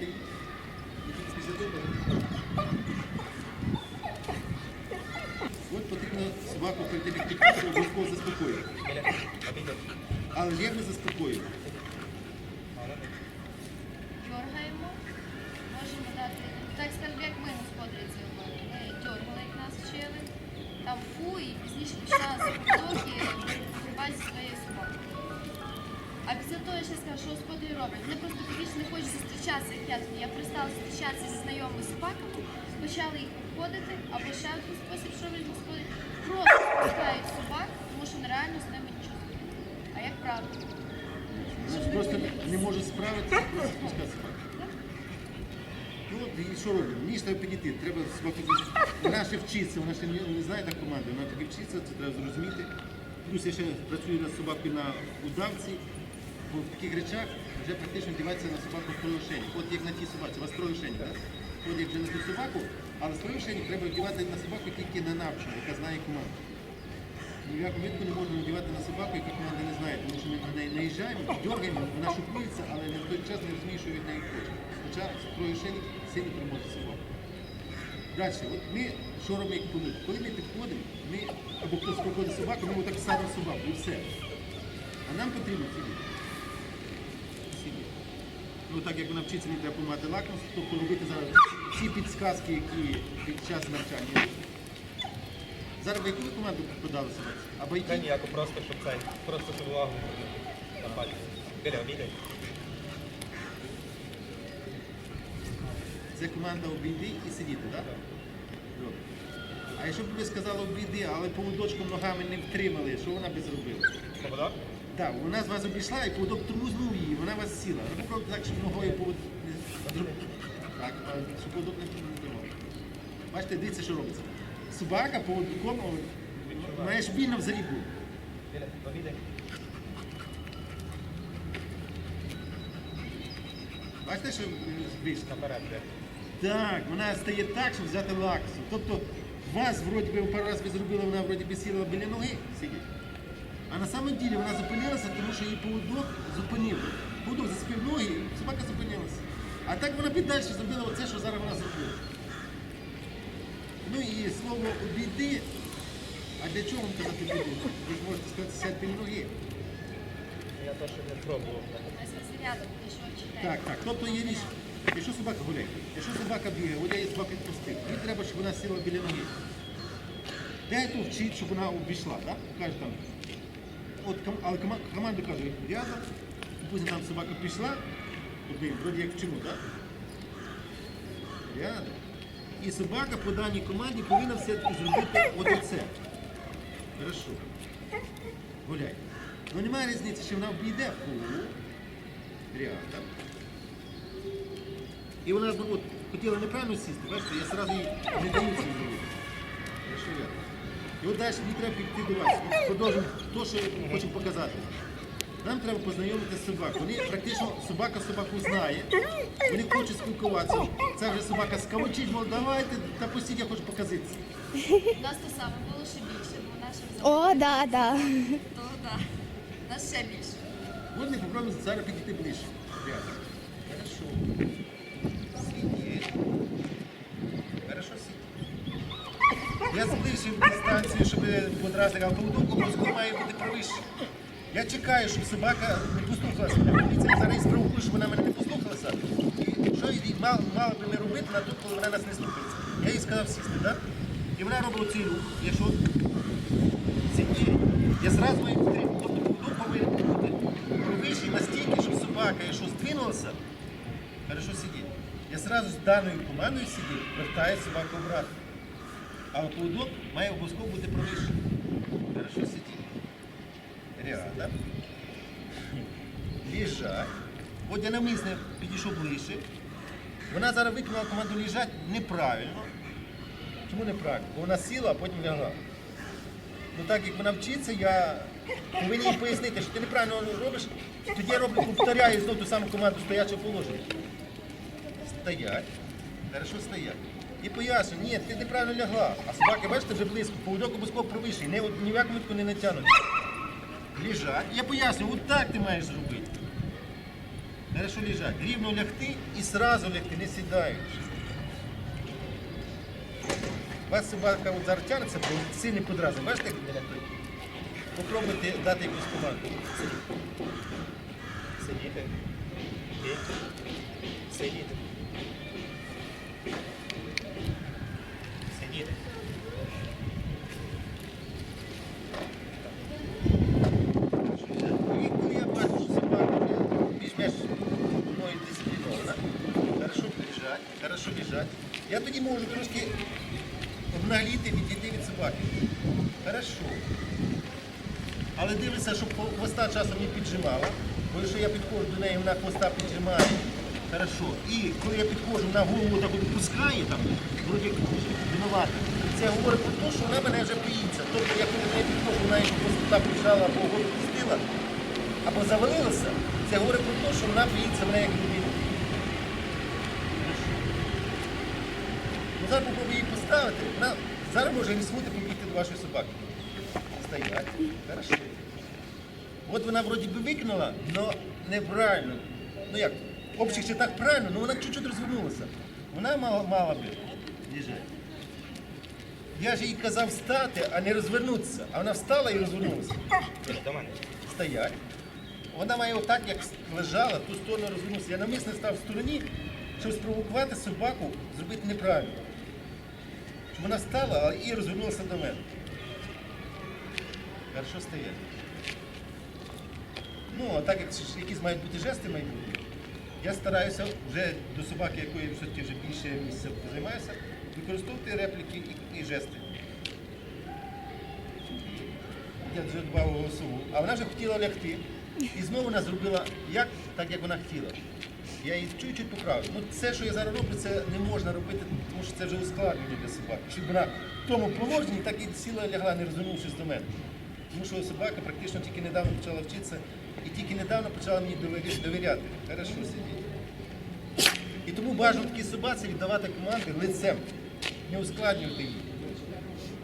Її. Після того От потрібно собаку прийти, обов'язково заспокоїти. Але як ми заспокоїмо? Що робимо? Мені ж треба підійти, треба собаку. Вона ще вчиться, вона ще не, не знає так команди, вона таки вчиться, це треба зрозуміти. Плюс я ще працюю над собакою на удавці, бо в таких речах вже практично вдівається на собаку в стройошені. От як на тій собаці, у вас стройошені, так? От як вже на ту собаку, але стройошені треба вдівати на собаку тільки на навчу, яка знає команду. Ні в випадку не можна надівати на собаку, яка команда не знає, тому що ми на неї наїжджаємо, дергаємо, вона шокується, але в той час не розуміє, що від неї хоче. Хоча стройошені сильно тримати собаку. Далі, от ми що робимо, як коли? Коли ми підходимо, ми або хтось проходить собаку, ми отак садимо собаку і все. А нам потрібно сидіти. Сидіти. Ну так як вона вчиться, не треба помати лакомство, тобто робити зараз всі підсказки, які під час навчання. Зараз ви яку ви команду подали собаці? Або Та які? ніяко, просто щоб цей, просто щоб увагу на пальці. Біля, біля. Це команда обійди і сидіти, так? Добре. А якщо б ви сказали обійди, але поводочком ногами не втримали, що вона би зробила? Поводок? Так, вона з вас обійшла і поводок трузнув її, вона вас сіла. Ну, так, щоб ногою повод... Так, щоб поводок не тримав. Бачите, дивіться, що робиться. Собака поводком має ж більно в зарібу. Бачите, що е, вийшло? Наперед. Так, вона стає так, щоб взяти лаксу. Тобто вас, вроді би, пару раз ви зробили, вона вроді би сіла біля ноги, сидить. А на самом деле вона зупинилася, тому що її поводок зупинив. Поводок зацепив ноги, і собака зупинилася. А так вона б далі зробила оце, що зараз вона зробила. Ну і слово обійди. А для чого вам казати обійди? Ви ж можете сказати, сядь біля ноги. Я теж не пробував. У нас є рядом, ти що вчите. Так, так. Тобто є річ. Якщо собака гуляє, якщо собака бігає, її собаку відпустив, їй треба, щоб вона сіла біля ноги. Дай то вчить, щоб вона обійшла, так? Каже там. От, але команда каже, рядом, потім там собака пішла, туди, вроді як вчимо, так? Рядом. І собака по даній команді повинна все-таки зробити от оце. Хорошо. Гуляй. Ну немає різниці, чи вона обійде фу, рядом. І вона ну, от, хотіла неправильно сісти, бачите, я одразу їй не даю це зробити. Хорошо, рядом. І от далі мені треба піти до вас. От Продовжуємо те, що я хочу показати. Нам треба познайомити з собакою. Вони практично собака собаку знає. Вони хочуть спілкуватися. Це вже собака скавочить, мов давайте, та постійно я хочу показатися. У нас те саме було ще більше, бо наша взяла. О, да, да. То да. У нас ще більше. От ми попробуємо зараз підійти ближче. Рядом. Щоб подразник, поводок обов'язково має бути правіше. Я чекаю, щоб собака не послухалася. Поліція спровокує, щоб вона мене не послухалася. І що їй мало, мало би ми робити на тут, коли вона нас не слухається? Я їй сказав сісти, так? І вона робила цей рух. Якщо сидіть, я зразу маю підтримку. Тобто поводок повинен бути правіший настільки, щоб собака, якщо здвинулася, хорошо сидіть. Я зразу з даною командою сидів, вертаю собаку обратно. Але поводок має обов'язково бути правіший. Хорошо сидіть. Рядом. Лежать. От я навмисне підійшов ближче. Вона зараз виконала команду лежать неправильно. Чому неправильно? Бо вона сіла, а потім лягла. Ну так як вона вчиться, я повинен їй пояснити, що ти неправильно робиш, тоді я роблю, повторяю знову ту саму команду стоячого положення. Стоять. Хорошо стоять. І пояснюю, ні, ти неправильно лягла. А собаки, бачите, вже близько, поводок обов'язково провищий, не, ні в якому не натягнуть. Лежать. Я пояснюю, от так ти маєш зробити. Хорошо лежать. Рівно лягти і сразу лягти, не сідаючи. У вас собака от зараз тягнеться, бо сильний подразник. Бачите, як лягти? Попробуйте дати якусь команду. Сидіти. Сидіти. Сидіти. І коли я бачу, що собака більш-менш мною дисциплінована, хорошо біжать, хорошо біжать, я тоді можу трошки обнагліти, відійти від собаки. Хорошо. Але дивлюся, щоб хвоста часом не піджимала, бо якщо я підходжу до неї, вона хвоста піджимає. Хорошо. І коли я підходжу, вона голову так от опускає, там, вроді винувата. Це говорить про те, що вона мене вже боїться. Тобто, я коли до неї підходжу, вона якщо хвоста піджала або голову пустила, або завалилася, це говорить про те, що вона боїться мене як людину. Ну, зараз попробую її поставити, вона зараз може ріснути побігти до вашої собаки. Стоять. Хорошо. От вона вроді би викинула, але неправильно. Ну як, в общих чертах правильно, але вона чуть-чуть розвернулася. Вона мала, мала би лежати. Я ж їй казав стати, а не розвернутися. А вона встала і розвернулася. До мене. Стоять. Вона має отак, як лежала, в ту сторону розвернутися. Я намисно став в стороні, щоб спровокувати собаку зробити неправильно. Вона встала а- і розвернулася до мене. Хорошо стоять. Ну, а так як якісь мають бути жести бути, я стараюся вже до собаки, якої все-таки вже більше місця займаюся, використовувати репліки і, і жести. Я вже дбав голосову. А вона вже хотіла лягти. І знову вона зробила як, так, як вона хотіла. Я її чуть-чуть поправив. Ну, це, що я зараз роблю, це не можна робити, тому що це вже ускладнення для собаки. Щоб вона в тому положенні так і сіла лягла, не розвернувшись до мене. Тому що собака практично тільки недавно почала вчитися і тільки недавно почала мені довіря- довіряти. Хорошо сидіти. І тому бажано такій собаці віддавати команди лицем, не ускладнювати її.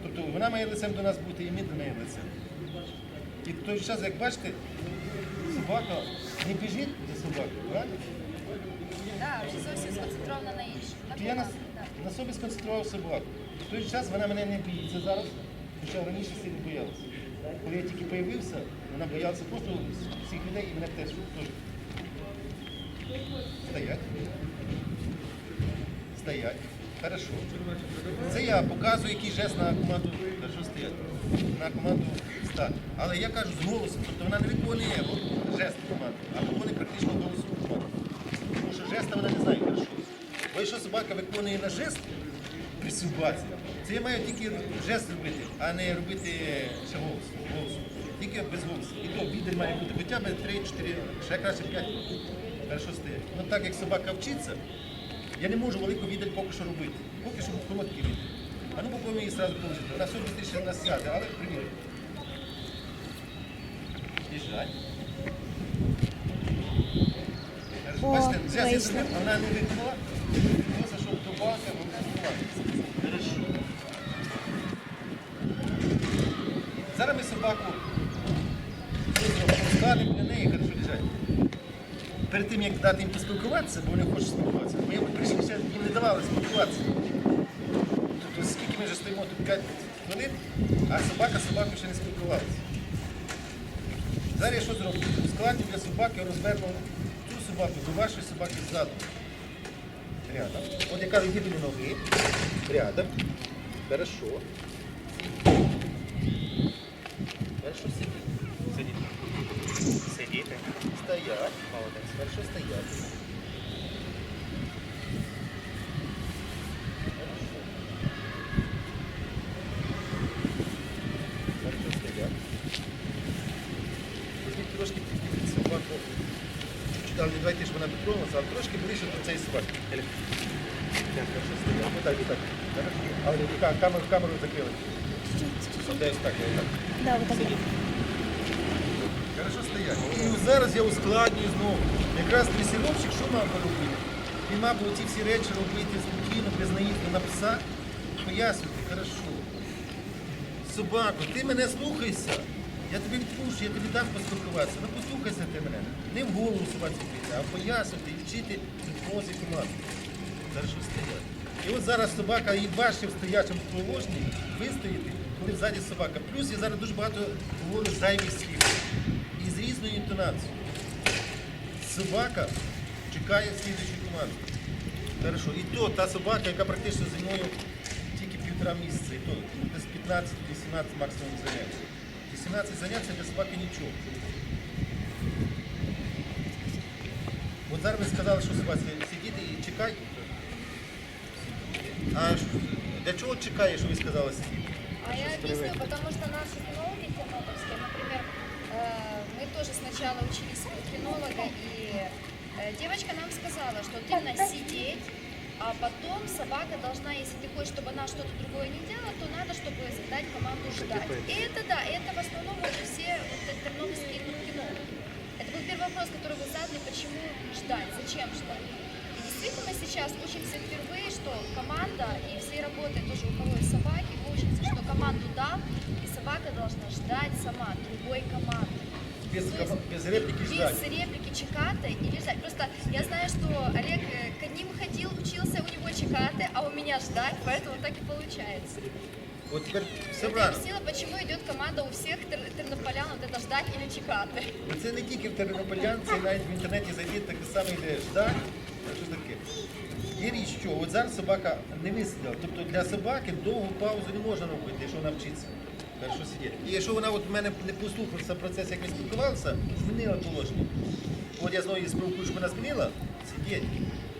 Тобто вона має лицем до нас бути, і ми до неї лицем. І в той час, як бачите, собака не біжить за собакою, правильно? Так, вже зовсім сконцентрована на іншому. На То я на, на собі сконцентрував собаку. В той же час вона мене не боїться зараз, хоча раніше сильно боялася. Коли я тільки з'явився, вона боялася просто всіх людей і мене теж. теж. Стоять. Стоять. Хорошо. Це я показую, який жест на команду хорошо стоять. На команду стати. Але я кажу з голосом, тобто вона не виконує жест команди, а виконує практично голосову команду. Жеста вона не знає хорошо. Бо якщо собака виконує на жест при собаці, це я маю тільки жест робити, а не робити ще голос. Тільки без голосу. І то відель має бути хоча б 3-4, ще краще 5. Хорошо стоять. Ну так як собака вчиться, я не можу велику відель поки що робити. Поки що був короткий відель. А ну попробуємо її одразу положити. Вона сьогодні ще нас сяде, але привіт. Їжджай. О, Бачите, вона не добавка вона не Хорошо. Зараз ми собаку поставимо для неї, хорошо лежать. Перед тим, як дати їм поспілкуватися, бо вони хочуть спілкуватися, ми прийшли ще їм не давали спілкуватися. Тобто скільки ми вже стоїмо тут 5 хвилин, а собака з собакою ще не спілкувалася. Зараз я що зроблю? У складі для собаки розверну цю собаку до вашої собаки ззаду. Рядом. От кажу, відділені ноги. Рядом. Хорошо. Хорошо сидіть. Сидіти. Сидіти. Стоять. Молодець. Хорошо стоять. Хорошо стоять. Візьміть трошки підніміть собаку. Чуть-чуть але не давайте, щоб вона дотронулася, але трошки ближче до цієї. Еля. Так, отак. Але ка- камеру, камеру закрили. Ось так, так. Сидіть. Хорошо стоять. І зараз я ускладнюю знову. Якраз дресіровщик, що мав би робити? Він мав би оці всі речі робити спокійно, без наїзду на пса. Пояснювати, хорошо. Собаку, ти мене слухайся. Я тобі відпущу, я тобі дам поспілкуватися. Ну послухайся ти мене. Не в голову собаці а пояснювати і вчити. Хорошо стоять. І от зараз собака і важче в стоячому положенні вистояти, коли ззаді собака. Плюс я зараз дуже багато говорю зайвих слів. І з різною інтонацією. Собака чекає слідчої команди. Хорошо. І то та собака, яка практично зі мною тільки півтора місяця, і то десь 15-18 максимум занять. 18 занять це для собаки нічого. зараз ви сказали, що собаці сидіти і чекайте. А ж- для чого чекає, що ви сказали сидіти? А я объясню, потому что наши кинологи тернопольские, например, э, мы тоже сначала учились у кинолога, и э, девочка нам сказала, что вот именно сидеть, а потом собака должна, если ты хочешь, чтобы она что-то другое не делала, то надо, чтобы задать команду ждать. И это да, это в основном вот все вот эти тернопольские кинологи. Был первый вопрос, который вы задали, почему ждать, зачем ждать. И действительно сейчас учимся впервые, что команда и все работают тоже у кого есть собаки, мы учимся, что команду дал, и собака должна ждать сама другой команды. Без, есть без реплики ждать. Без реплики чекаты или ждать. Просто я знаю, что Олег э, к одним ходил, учился у него чекаты, а у меня ждать, поэтому так и получается. От тепер все Это правильно. объяснило, почему идет команда у всіх тер- тернополян вот это ждать или чекати. І Це не тільки в Тернополян, це навіть в інтернеті зайти таке саме йде ждать. А Що таке? Є річ, що от зараз собака не висиділа. Тобто для собаки довгу паузу не можна робити, якщо вона вчиться. Хорошо сидіти. І якщо вона от мене не послухалася процес, як ми спілкувалися, змінила положення. От я знову її спровокую, що вона змінила, сидіть.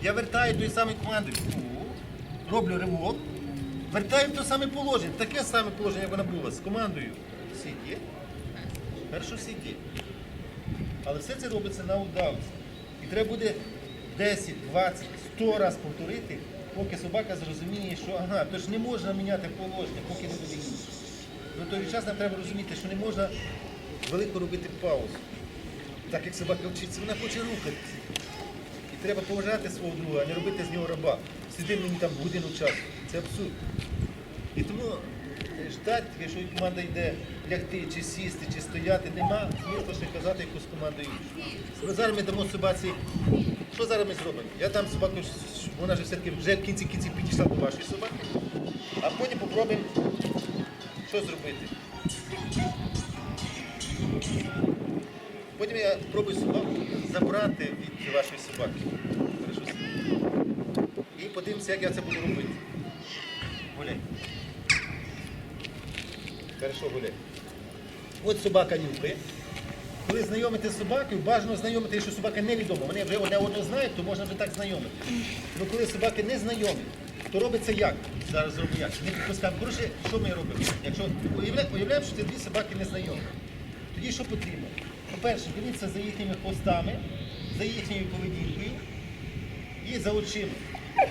Я вертаю тої самої команди. Фу. Роблю ривок. Вертаю в те саме положення. Таке саме положення, як вона була, з командою. Сидіть. Першу сидіть. Але все це робиться на удавці. І треба буде 10, 20, 100 разів повторити, поки собака зрозуміє, що ага, то ж не можна міняти положення, поки не буде інше. До той час нам треба розуміти, що не можна велико робити паузу. Так як собака вчиться, вона хоче рухатися. І треба поважати свого друга, а не робити з нього раба. Сиди мені там годину часу. Це абсурд. І тому е, ждати, якщо команда йде лягти, чи сісти, чи стояти, нема смисла ще казати якусь команду іншу. Зараз ми дамо собаці. Що зараз ми зробимо? Я дам собаку, вона ж все-таки вже в кінці кінці підійшла до вашої собаки, а потім попробуємо що зробити. Потім я спробую собаку забрати від вашої собаки. І подивимося, як я це буду робити. Гуляй. Хорошо, гуляй. От собака нюхає. Коли знайомити собакою, бажано знайомити, якщо собака невідома. Вони вже одне одного знають, то можна вже так знайомити. Ну коли собаки не знайомі, то робиться як? Зараз зроблю як. Не підпускаємо. Коротше, що ми робимо? Якщо уявля- уявляємо, що це дві собаки незнайомі, тоді що потрібно? По-перше, дивіться за їхніми хвостами, за їхньою поведінкою і за очима.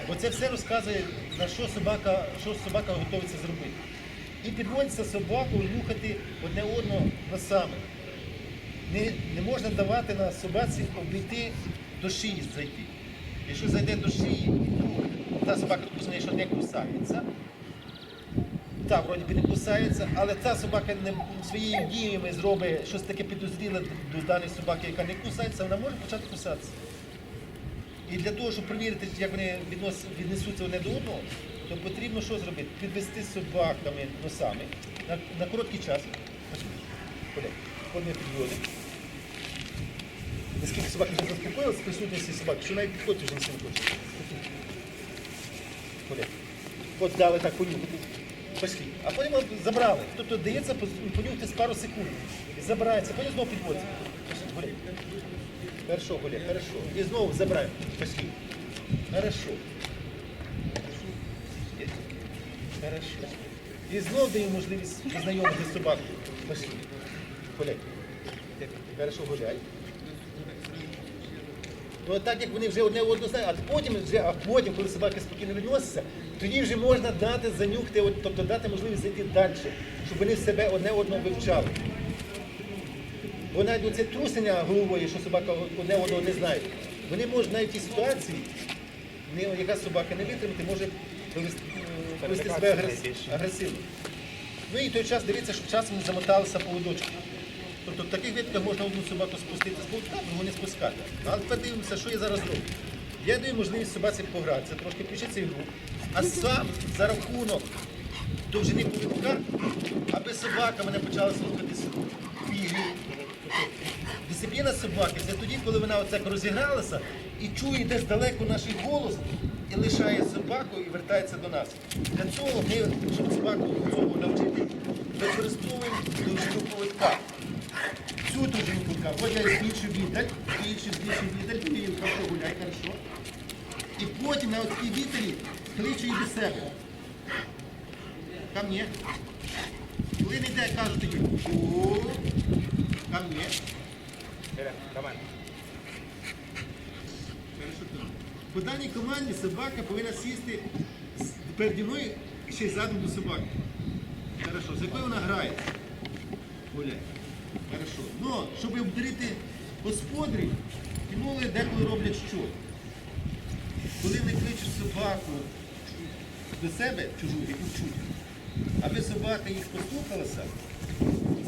Бо це все розказує, на що собака, що собака готується зробити. І підводиться собаку нюхати одне одного носами. Не, не можна давати на собаці обійти до шиї зайти. Якщо зайде до шиї, то та собака допустимо, що не кусається. Та, вроді би не кусається, але та собака не своїми діями зробить щось таке підозріле до, до даної собаки, яка не кусається, вона може почати кусатися. І для того, щоб перевірити, як вони віднос- віднесуться одне до одного, то потрібно що зробити? Підвести собаками носами на, на короткий час. Ходи, ходимо підводи. Наскільки собаки вже заспокоїлися з присутності собаки, що навіть підходити вже не хоче. От дали так понюхати. Пішли. А потім от забрали. Тобто дається пос- понюхати з пару секунд. І забирається, потім знову підводиться. Хорошо, гуляй, хорошо. І знову забираємо. Пішли. Хорошо. Хорошо. І знову дає можливість познайомити з собакою. Пішли. Гуляй. Хорошо, гуляй. То так як вони вже одне одного знають, а потім, вже, а потім, коли собаки спокійно відносяться, тоді вже можна дати занюхти, от, тобто дати можливість зайти далі, щоб вони себе одне одного вивчали. Бо навіть оце трусення головою, що собака одне одного не знає, вони можуть навіть в тій ситуації, яка собака не витримати, може повести, е, себе агресивно. Ну і в той час дивіться, щоб часом не замоталися поводочку. Тобто в таких випадках можна одну собаку спустити з поводка, другу не спускати. Але тепер дивимося, що я зараз роблю. Я даю можливість собаці погратися, трошки включити ігру, а сам за рахунок довжини повідка, аби собака мене почала слухатися Тобто Дисципліна собаки це тоді, коли вона оце розігралася і чує десь далеко наш голос і лишає собаку і вертається до нас. Для цього ми, щоб собаку цього навчити, використовуємо довжину повідка. Цю довжину повідка. От я збільшу віддаль, збільшу, збільшу віддаль, ти її хорошо гуляй, хорошо. І потім на оцій вітері кличу її до себе. Ко мне. Не йде, тоді. О, ко мне. По даній команді собака повинна сісти переді мною і ще й задом до собаки. Хорошо. З якою вона грає? Гуляє. Хорошо. Ну, щоб обдарити господарів, кіноли деколи роблять що? Коли вони кличуть собаку до себе, чужу, яку вчуть, аби собака їх послухалася,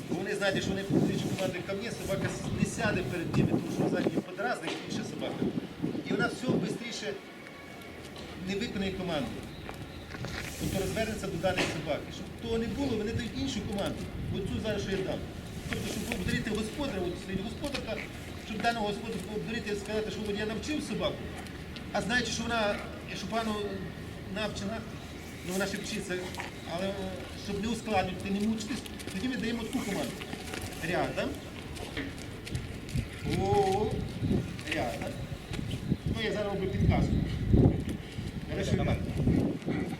вони знають, що вони кличуть команду ко мне, собака не сяде перед ними, тому що ззаді їм подразнить інша собака. І вона все швидше не виконує команду. Тобто розвернеться до даної собаки. Щоб того не було, вони дають іншу команду. Оцю зараз, що я дам. Тобто, щоб обдарити господаря, от господарка, щоб даного господаря обдарити і сказати, що я навчив собаку, а знаючи, що вона, що пану навчена, ну вона ще вчиться, але е, щоб не ускладнювати, не мучитись, тоді ми даємо таку команду. Рядом. О, рядом. Ну, я зараз роблю підказку.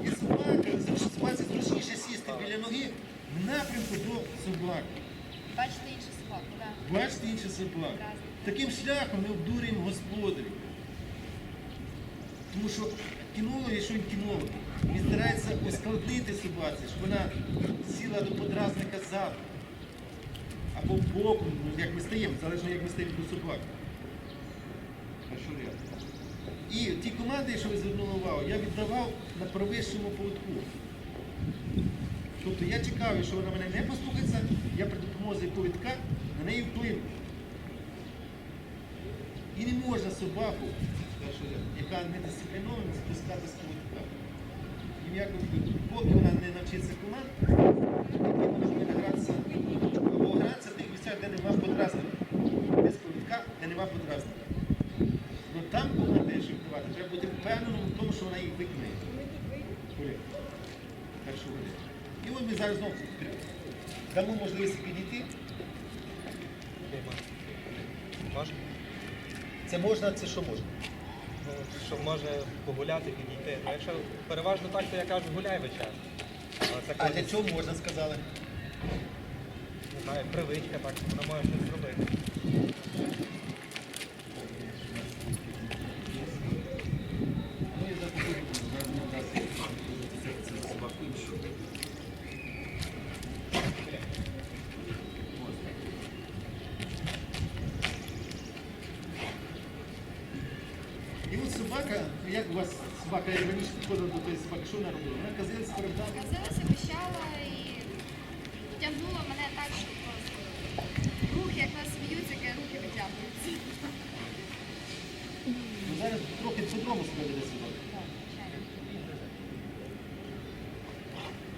І собака, собаці зручніше сісти біля ноги в напрямку до собаки. Бачите іншу собаку, так. Бачите інші собаки. Таким шляхом ми обдурюємо господарів. Тому що кінолог, якщо він кінолог, він старається ускладнити собаці, щоб вона сіла до подразника ззаду. Або боком, ну, як ми стаємо, залежно як ми стаємо до собаки. І ті команди, що ви звернули увагу, я віддавав на провищому поводку. Тобто я чекав, що вона мене не послухається, я при допомозі повідка на неї вплину. І не можна собаку, яка не дисциплінована, спускати з поводка. В поки вона не навчиться команд, тоді вона повинна гратися або гратися в тих місцях, де нема подразника. Без повідка, де нема подразника. Ну там команди, щоб давати, треба бути впевненим в тому, що вона їх виконає. І от ми зараз знову. Дамо можливість підійти. Можна? Це можна, це що можна? Ну, щоб може погуляти, підійти. Ну, якщо переважно так, то я кажу, гуляй весь це А коли, для чого можна сказали? не знаю, привичка, так, вона може щось зробити. Ну, я запитую, зараз ми одразу це, це за собаку іншу. Можна. І от собака, як у вас собака, я раніше підходив до тої собаки, що вона робила? Вона казилась передала. Казилася, пищала і тягнула мене так, що просто рух, як нас сміються, яке руки витягуються. Ну, зараз трохи по-другому себе веде собака.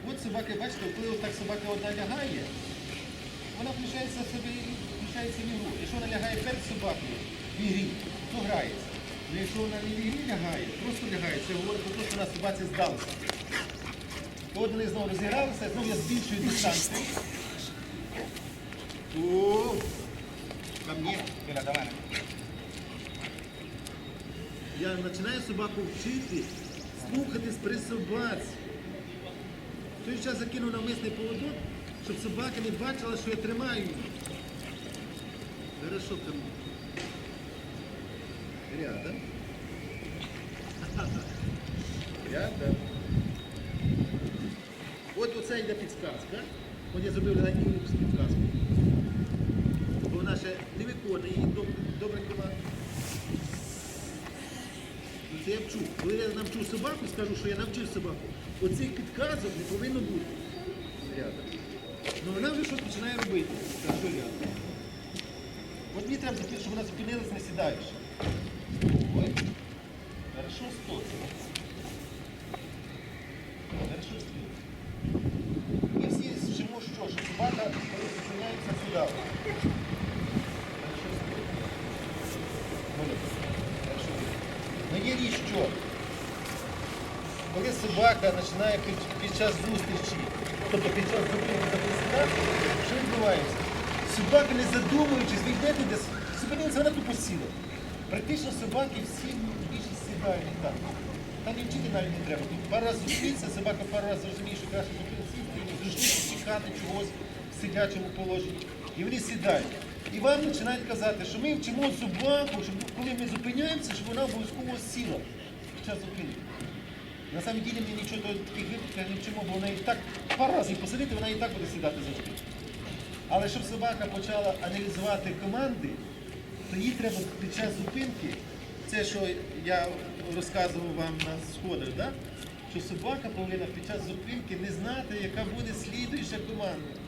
От собака, бачите, коли от так собака одна лягає, вона включається в себе, включається в ігру. Якщо вона лягає перед собакою в ігрі, то грається. Ну якщо вона не в ігрі лягає, просто лягає, це говорить про те, що вона собаці здалася. Вони знову розігралися, знову я збільшую дистанцію. О, ко мне. Мене. Я починаю собаку вчити, слухатись при собаці. В той час закинув навмисний поводок, щоб собака не бачила, що я тримаю. Хорошо ко мне. Рядом. Рядом. От оце йде підсказка. От я зробив легеньку підсказку. Бо вона ще не виконує її доб- добренько. Ну, Це я вчу. Коли я навчу собаку, скажу, що я навчив собаку. Оцих підказок не повинно бути. Рядом. Ну вона вже щось починає робити. Так, що рядом. От мені треба щоб вона зупинилась, не сідаєш. Ой. Хорошо, сто. Хорошо, сто. Ми всі вчимо що? Що собака, коли зупиняється, сідала. Хорошо, сто. Молодець. Хорошо. Ну є річ що? Коли собака починає під, під час зустрічі, тобто під час зупинки записати, що відбувається? Собака, не задумуючись, йдете десь, зупинилася, вона тупо сіла. Практично собаки всі більшість сідають так. Там і вчити навіть не треба. Тут пару разів зустрітися, собака пару разів зрозуміє, що краще зупинитися, зручніше чекати чогось в сидячому положенні. І вони сидять. І вам починають казати, що ми вчимо собаку, щоб коли ми зупиняємося, щоб вона обов'язково сіла під час зупинки. На самом деле ми нічого до таких випадків не вчимо, бо вона і так пару разів посадити, вона і так буде сідати завжди. Але щоб собака почала аналізувати команди, то їй треба під час зупинки, це що я розказував вам на сходах, да? що собака повинна під час зупинки не знати, яка буде слідуюча команда.